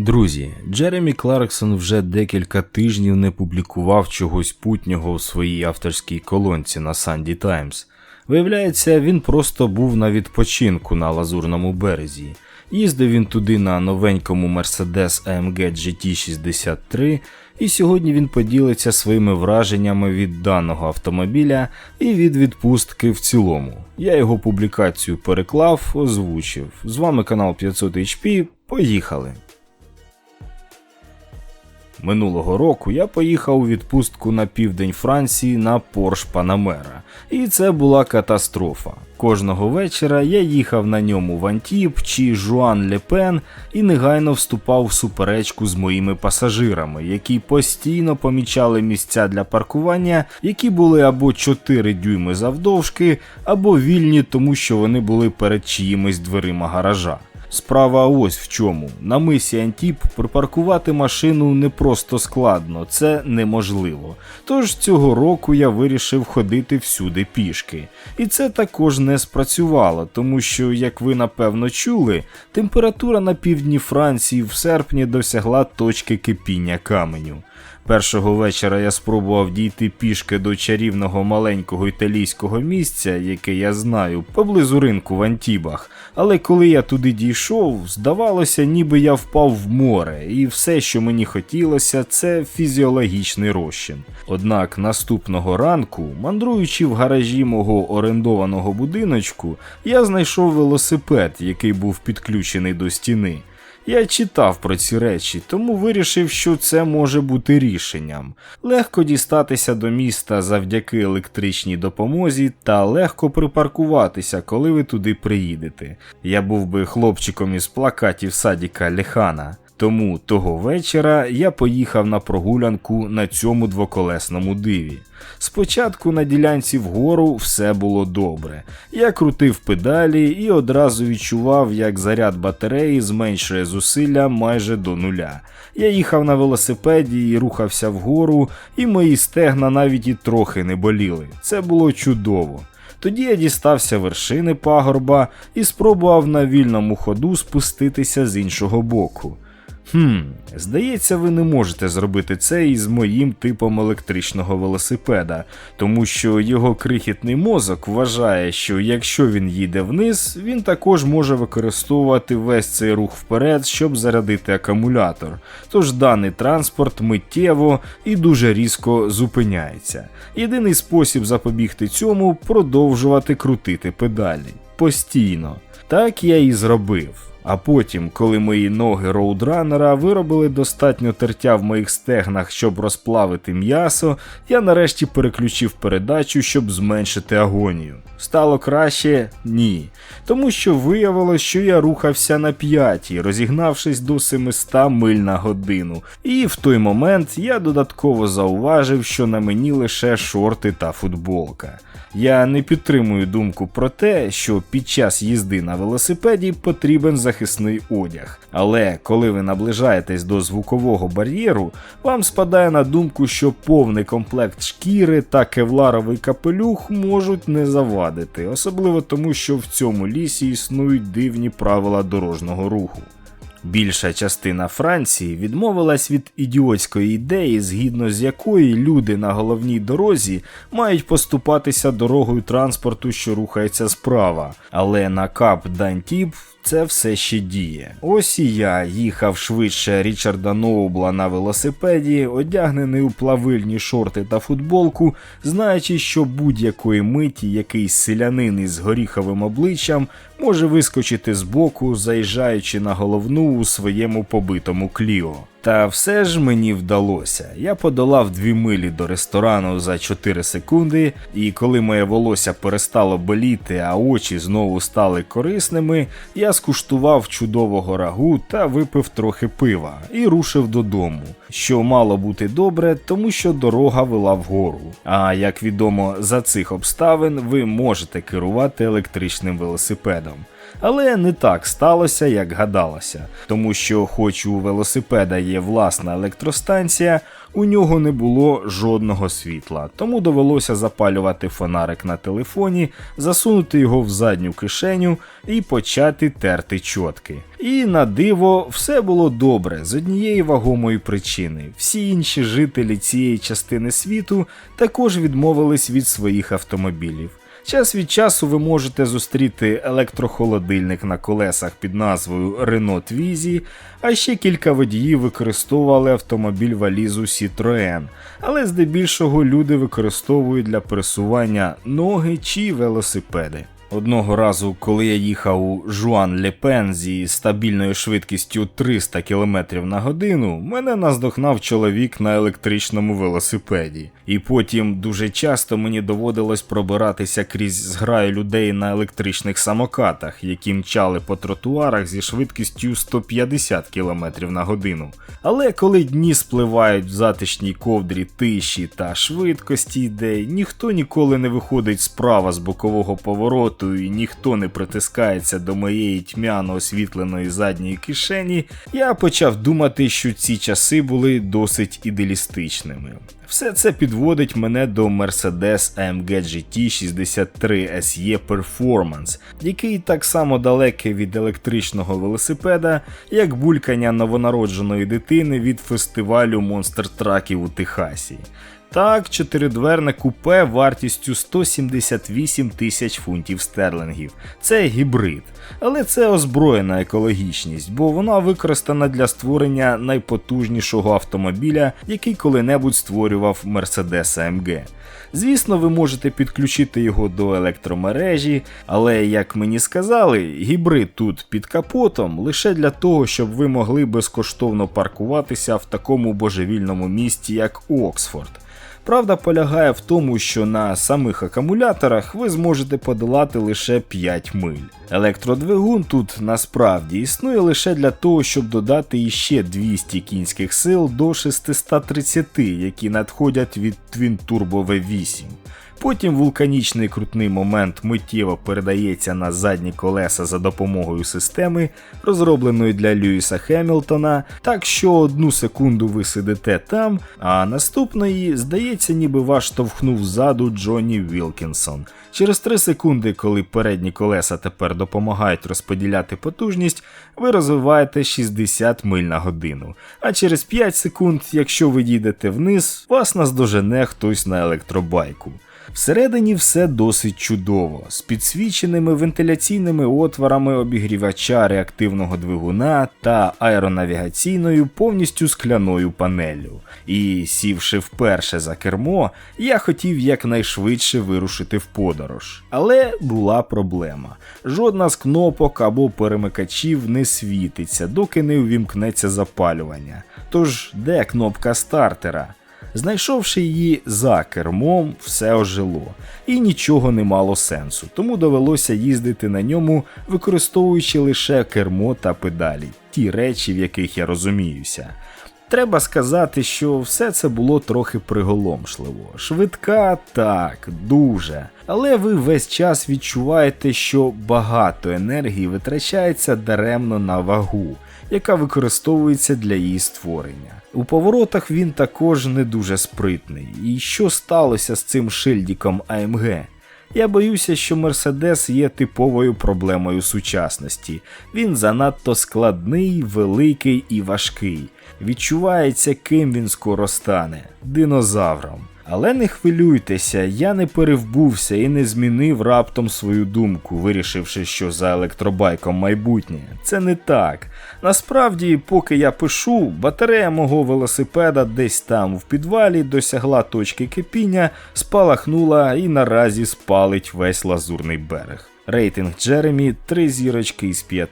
Друзі, Джеремі Кларксон вже декілька тижнів не публікував чогось путнього в своїй авторській колонці на Санді Таймс. Виявляється, він просто був на відпочинку на Лазурному березі. Їздив він туди на новенькому Mercedes AMG GT63, і сьогодні він поділиться своїми враженнями від даного автомобіля і від відпустки в цілому. Я його публікацію переклав, озвучив. З вами канал 500 HP. Поїхали! Минулого року я поїхав у відпустку на південь Франції на Porsche Panamera, і це була катастрофа. Кожного вечора я їхав на ньому в Антіп чи Жуан Лепен і негайно вступав в суперечку з моїми пасажирами, які постійно помічали місця для паркування, які були або 4 дюйми завдовжки, або вільні, тому що вони були перед чиїмись дверима гаража. Справа ось в чому. На мисі Антіп припаркувати машину не просто складно, це неможливо. Тож цього року я вирішив ходити всюди пішки. І це також не спрацювало, тому що, як ви напевно чули, температура на півдні Франції в серпні досягла точки кипіння каменю. Першого вечора я спробував дійти пішки до чарівного маленького італійського місця, яке я знаю, поблизу ринку в Антібах. Але коли я туди дійшов, здавалося, ніби я впав в море, і все, що мені хотілося, це фізіологічний розчин. Однак наступного ранку, мандруючи в гаражі мого орендованого будиночку, я знайшов велосипед, який був підключений до стіни. Я читав про ці речі, тому вирішив, що це може бути рішенням. Легко дістатися до міста завдяки електричній допомозі та легко припаркуватися, коли ви туди приїдете. Я був би хлопчиком із плакатів садіка Лехана. Тому того вечора я поїхав на прогулянку на цьому двоколесному диві. Спочатку на ділянці вгору все було добре. Я крутив педалі і одразу відчував, як заряд батареї зменшує зусилля майже до нуля. Я їхав на велосипеді і рухався вгору, і мої стегна навіть і трохи не боліли. Це було чудово. Тоді я дістався вершини пагорба і спробував на вільному ходу спуститися з іншого боку. Хм, здається, ви не можете зробити це із моїм типом електричного велосипеда, тому що його крихітний мозок вважає, що якщо він їде вниз, він також може використовувати весь цей рух вперед, щоб зарядити акумулятор. Тож даний транспорт миттєво і дуже різко зупиняється. Єдиний спосіб запобігти цьому продовжувати крутити педалі постійно. Так я і зробив. А потім, коли мої ноги роудранера виробили достатньо тертя в моїх стегнах, щоб розплавити м'ясо, я нарешті переключив передачу, щоб зменшити агонію. Стало краще? Ні. Тому що виявилось, що я рухався на п'ятій, розігнавшись до 700 миль на годину. І в той момент я додатково зауважив, що на мені лише шорти та футболка. Я не підтримую думку про те, що під час їзди на велосипеді потрібен захисний одяг. Але коли ви наближаєтесь до звукового бар'єру, вам спадає на думку, що повний комплект шкіри та кевларовий капелюх можуть не завадити, особливо тому, що в цьому лісі існують дивні правила дорожнього руху. Більша частина Франції відмовилась від ідіотської ідеї, згідно з якої люди на головній дорозі мають поступатися дорогою транспорту, що рухається справа, але на кап Дантіп це все ще діє. Ось і я їхав швидше Річарда Ноубла на велосипеді, одягнений у плавильні шорти та футболку, знаючи, що будь-якої миті якийсь селянин із горіховим обличчям може вискочити з боку, заїжджаючи на головну у своєму побитому кліо. Та все ж мені вдалося. Я подолав дві милі до ресторану за 4 секунди, і коли моє волосся перестало боліти, а очі знову стали корисними, я скуштував чудового рагу та випив трохи пива і рушив додому, що мало бути добре, тому що дорога вела вгору. А як відомо, за цих обставин ви можете керувати електричним велосипедом. Але не так сталося, як гадалося, тому що, хоч у велосипеда є власна електростанція, у нього не було жодного світла, тому довелося запалювати фонарик на телефоні, засунути його в задню кишеню і почати терти чотки. І на диво, все було добре з однієї вагомої причини. Всі інші жителі цієї частини світу також відмовились від своїх автомобілів. Час від часу ви можете зустріти електрохолодильник на колесах під назвою Renault Twizy, а ще кілька водіїв використовували автомобіль валізу Citroën, але здебільшого люди використовують для пересування ноги чи велосипеди. Одного разу, коли я їхав у Жуан Лепен зі стабільною швидкістю 300 км на годину, мене наздогнав чоловік на електричному велосипеді. І потім дуже часто мені доводилось пробиратися крізь зграю людей на електричних самокатах, які мчали по тротуарах зі швидкістю 150 км на годину. Але коли дні спливають в затишній ковдрі тиші та швидкості, де ніхто ніколи не виходить справа з бокового повороту і ніхто не притискається до моєї тьмяно освітленої задньої кишені, я почав думати, що ці часи були досить ідеалістичними. Все це підводить мене до Mercedes AMG GT 63 SE Performance, який так само далекий від електричного велосипеда, як булькання новонародженої дитини від фестивалю монстр-траків у Техасі. Так, чотиридверне купе вартістю 178 тисяч фунтів стерлингів. Це гібрид. Але це озброєна екологічність, бо вона використана для створення найпотужнішого автомобіля, який коли-небудь створював Mercedes AMG. Звісно, ви можете підключити його до електромережі, але, як мені сказали, гібрид тут під капотом лише для того, щоб ви могли безкоштовно паркуватися в такому божевільному місті, як Оксфорд. Правда полягає в тому, що на самих акумуляторах ви зможете подолати лише 5 миль. Електродвигун тут насправді існує лише для того, щоб додати іще 200 кінських сил до 630, які надходять від Twin Turbo V8. Потім вулканічний крутний момент миттєво передається на задні колеса за допомогою системи, розробленої для Льюіса Хемілтона, так що одну секунду ви сидите там, а наступної, здається, ніби вас штовхнув ззаду Джонні Вілкінсон. Через 3 секунди, коли передні колеса тепер допомагають розподіляти потужність, ви розвиваєте 60 миль на годину. А через 5 секунд, якщо ви їдете вниз, вас наздожене хтось на електробайку. Всередині все досить чудово, з підсвіченими вентиляційними отворами обігрівача реактивного двигуна та аеронавігаційною повністю скляною панеллю. І сівши вперше за кермо, я хотів якнайшвидше вирушити в подорож. Але була проблема. Жодна з кнопок або перемикачів не світиться, доки не увімкнеться запалювання. Тож, де кнопка стартера? Знайшовши її за кермом, все ожило, і нічого не мало сенсу, тому довелося їздити на ньому, використовуючи лише кермо та педалі, ті речі, в яких я розуміюся. Треба сказати, що все це було трохи приголомшливо. Швидка, так, дуже. Але ви весь час відчуваєте, що багато енергії витрачається даремно на вагу, яка використовується для її створення. У поворотах він також не дуже спритний. І що сталося з цим шильдіком AMG? Я боюся, що Мерседес є типовою проблемою сучасності. Він занадто складний, великий і важкий. Відчувається, ким він скоро стане динозавром. Але не хвилюйтеся, я не перевбувся і не змінив раптом свою думку, вирішивши, що за електробайком майбутнє. Це не так. Насправді, поки я пишу, батарея мого велосипеда десь там в підвалі досягла точки кипіння, спалахнула і наразі спалить весь лазурний берег. Рейтинг Джеремі 3 зірочки із 5.